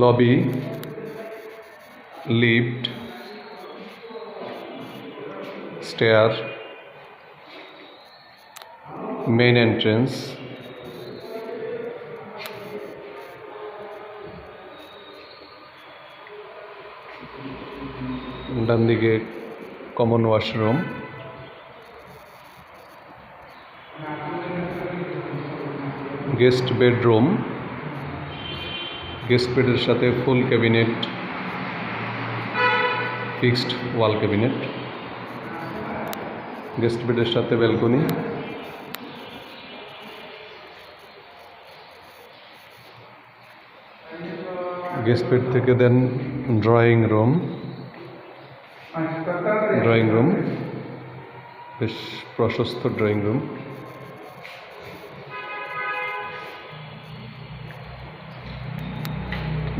Lobby lift stair main entrance ডান দিকে common washroom guest bedroom বেডের সাথে full cabinet fixed wall cabinet বেডের সাথে ব্যালকনি গেস্ট বেড থেকে then drawing room drawing room বেশ প্রশস্ত drawing room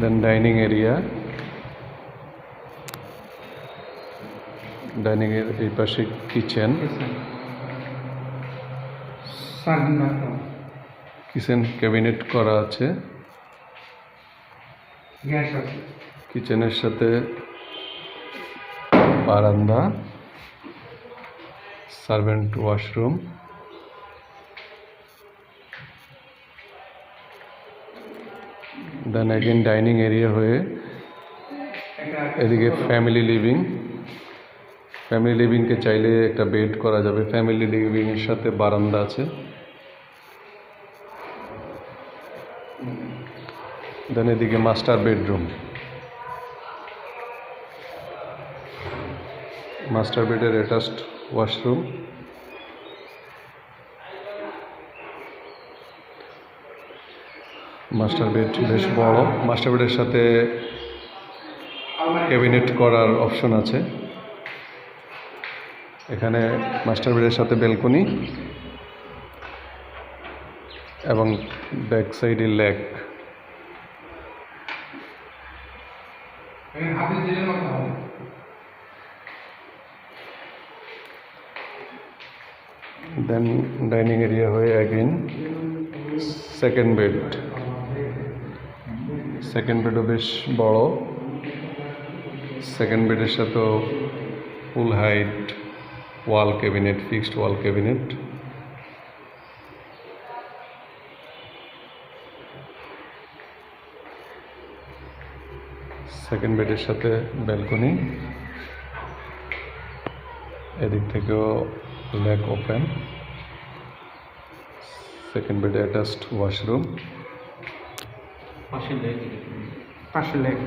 then dining area dining এর এই পাশে কিচেন কিচেন ক্যাবিনেট করা আছে। কিচেনের সাথে বারান্দা servant washroom then again dining area হয়ে এদিকে ফ্যামিলি লিভিং ফ্যামিলি লিভিংকে চাইলে একটা বেড করা যাবে। ফ্যামিলি লিভিংয়ের সাথে বারান্দা আছে। দেন এদিকে মাস্টার বেডরুম মাস্টার বেডের অ্যাটাচড ওয়াশরুম মাস্টার বেড বেশ বড়। মাস্টার বেডের সাথে ক্যাবিনেট করার অপশন আছে। এখানে মাস্টার বেডের সাথে ব্যালকনি এবং ব্যাক সাইডে লেক দেন ডাইনিং এরিয়া হয়ে অ্যাগেন সেকেন্ড বেডও বেশ বড়। সেকেন্ড বেডের সাথেও full height wall cabinet fixed wall cabinet second বেডের সাথে ব্যালকনি এদিক থেকেও লেক ওপেন সেকেন্ড বেডে অ্যাটাচড ওয়াশরুম পাশে লেগ পাশে লেগ